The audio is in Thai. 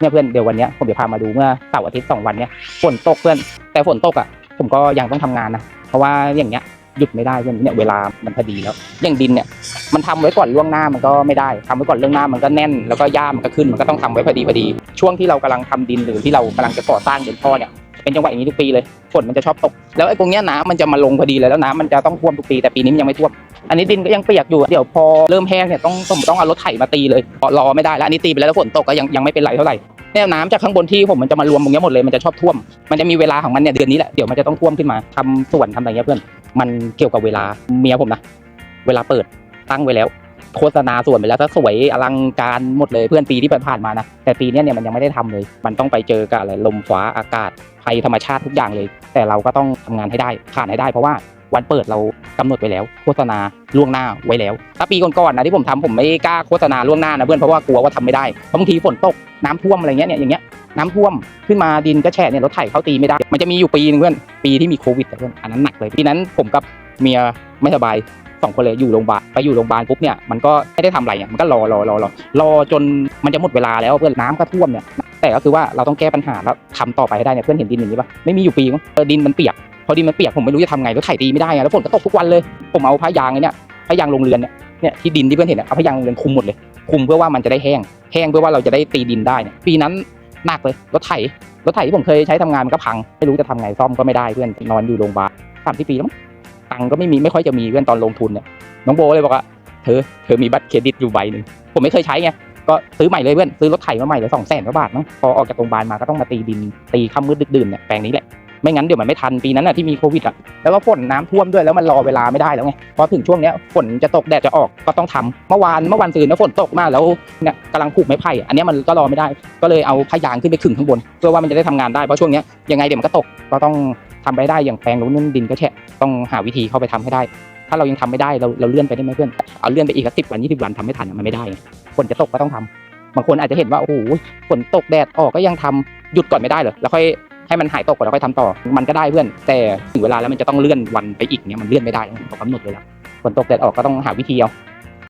เนี่ยเพื่อนเดี๋ยววันนี้ผมจะพามาดูเมื่อเสาร์อาทิตย์สองวันเนี้ยฝนตกเพื่อนแต่ฝนตกอะผมก็ยังต้องทำงานนะเพราะว่าอย่างเงี้ยหยุดไม่ได้เพื่อนเนี่ยเวลามันพอดีแล้ว อย่างดินเนี่ยมันทำไว้ก่อนล่วงหน้ามันก็ไม่ได้ทำไว้ก่อนล่วงหน้ามันก็แน่น แล้วก็หญ้ามันก็ขึ้นมันก็ต้องทำไว้พอดีพอดี ช่วงที่เรากำลังทำดินหรือที่เรากำลังจะก่อสร้างเดินท่อเนี่ยเป็นจังหวะอย่างนี้ทุกปีเลยฝนมันจะชอบตก แล้วไอ้ตรงเนี้ยน้ำมันจะมาลงพอดีเลยแล้วน้ำมันจะต้องท่วมทุกปีแต่ปีนี้มันยังไม่ท่วม อันนี้ดินก็ยังเปียกอยู่เดี๋ยวพอเริ่มแห้งเนี่ยต้องต้องต้องเอารถไถมาตีเลยรอไม่ได้แล้วอันนี้ตีไปแล้วแล้วฝนตกก็ยังยังไม่เป็นไรเท่าไหร่เนี่ยน้ำจากข้างบนที่ผมมันจะมารวมตรงนี้หมดเลยมันจะชอบท่วม มันจะมีเวลาของมันเนี่ยเดือนนี้แหละเดี๋ยวมันจะต้องท่วมขึ้นมาทำสวนทำอะไรเงี้ยเพื่อนมันเกี่ยวกับเวลาเมียผมนะเวลาเปิดตั้งไว้แล้วโฆษณาส่วนไปแล้วถ้าสวยอลังการหมดเลยเพื่อนปีที่ผ่านมานะแต่ปีนี้เนี่ยมันยังไม่ได้ทำเลย มันต้องไปเจอกับอะไรลมฟ้าอากาศภัยธรรมชาติทุกอย่างเลย แต่เราก็ต้องทำงานให้ได้ผ่านให้ได้เพราะว่า วันเปิดเรากำหนดไว้แล้ว โฆษณาล่วงหน้าไว้แล้วถ้าปีก่อนๆนะที่ผมทำผมไม่กล้าโฆษณาล่วงหน้านะเพื่อนเพราะว่ากลัวว่าทำไม่ได้เพราะบางทีฝนตกน้ำท่วมอะไรเงี้ยเนี่ยอย่างเงี้ยน้ำท่วมขึ้นมาดินก็แฉะเนี่ยรถไถเข้าตีไม่ได้ มันจะมีอยู่ปีนึงเพื่อนปีที่มีโควิดเพื่อนอันนั้นหนักเลยปีนั้นผมกับเมียไม่สบายสองคนเลยอยู่โรงพยาบาลไปอยู่โรงพยาบาลปุ๊บเนี่ยมันก็ไม่ได้ทำอะไรเนี่ยมันก็รอรอรอรอรอจนมันจะหมดเวลาแล้วเพื่อนน้ำก็ท่วมเนี่ยแต่ก็คือว่าเราต้องแก้ปัญหาแล้วทำต่อไปให้ได้เนี่ยเพื่อนเห็นดินอย่างนี้ปะไม่มีอยู่ปีมั้งดินมันเปียก อดินมันเปียกผมไม่รู้จะทำไงแล้วไถตีไม่ได้แล้วฝนก็ตกทุกวันเลยผมเอาผ้ายางไอ้เนี่ยผ้ายางลงเรือนเนี่ยเนี่ยที่ดินที่เพื่อนเห็นเนี่ยเอาผ้ายางลงเรือนคุมหมดเลย คุมเพื่อว่ามันจะได้แห้ง แห้งเพื่อว่าเราจะได้ตีดินได้เนี่ยปีนั้นหนักเลยรถไถรถไถที่ผมเคยใช้ทำงานมันก็พังไม่รู้จะทำไงซ่อมก็ไม่ได้เพื่อนนอนอยู่โรงพยาบาลสามที่ปีแล้วตังค์ก็ไม่มีไม่ค่อยจะมีเพื่อนตอนลงทุนเนี่ยน้องโบเลยบอกว่าเธอเธอมีบัตรเครดิตอยู่ใบหนึ่งผมไม่เคยใช้ไงก็ซื้อใหม่เลยเพื่อนซื้อรถไถมาใหม่เลยสองแสนกว่าบาทมั้งพอออกจากโรงพยาบาลมาก็ต้องมาตีดินตีค่ำมืดดึกดื่นเนี่ยแปลงนี้แหละ ไม่งั้นเดี๋ยวมันไม่ทันปีนั้นน่ะที่มีโควิดอะแล้วก็ฝนน้ำท่วมด้วยแล้วมันรอเวลาไม่ได้แล้วไงพอถึงช่วงเนี้ยฝนจะตกแดดจะออกก็ต้องทำเมื่อวานเมื่อวันซืนนะฝนตกมากแล้วเนี่ยกำลังผูกไม้ไผ่อันนี้มันก็รอไม่ได้ ก็เลยเอาผ้ายางขึ้นไปขึงข้างบนเพื่อว่ามันจะได้ทำงานได้เพราะช่วงเนี้ยยังไงเดี๋ยวมันก็ตกก็ต้องทำไปได้อย่างแปลงนู้นดินก็แฉะต้องหาวิธีเข้าไปทำให้ได้ ถ้าเรายังทำไม่ได้เราเราเลื่อนไปได้ไหมเพื่อนเอาเลื่อนไปอีกสักสิบวันยี่สิบวันทำไม่ทันมันไม่ได้ฝนจะตกก็ต้องทำบางคนอาจจะเห็นว่าโอ้โหฝนตกแดดออกก็ยังทำหยุดก่อนไม่ได้เหรอแล้วค่อย ให้มันหายตกก่อนแล้วค่อยทำต่อ มันก็ได้เพื่อน แต่ถึงเวลาแล้วมันจะต้องเลื่อนวันไปอีกเนี่ยมันเลื่อนไม่ได้เขากำหนดเลยแล้วฝนตกแดดออกก็ต้องหาวิธีเอา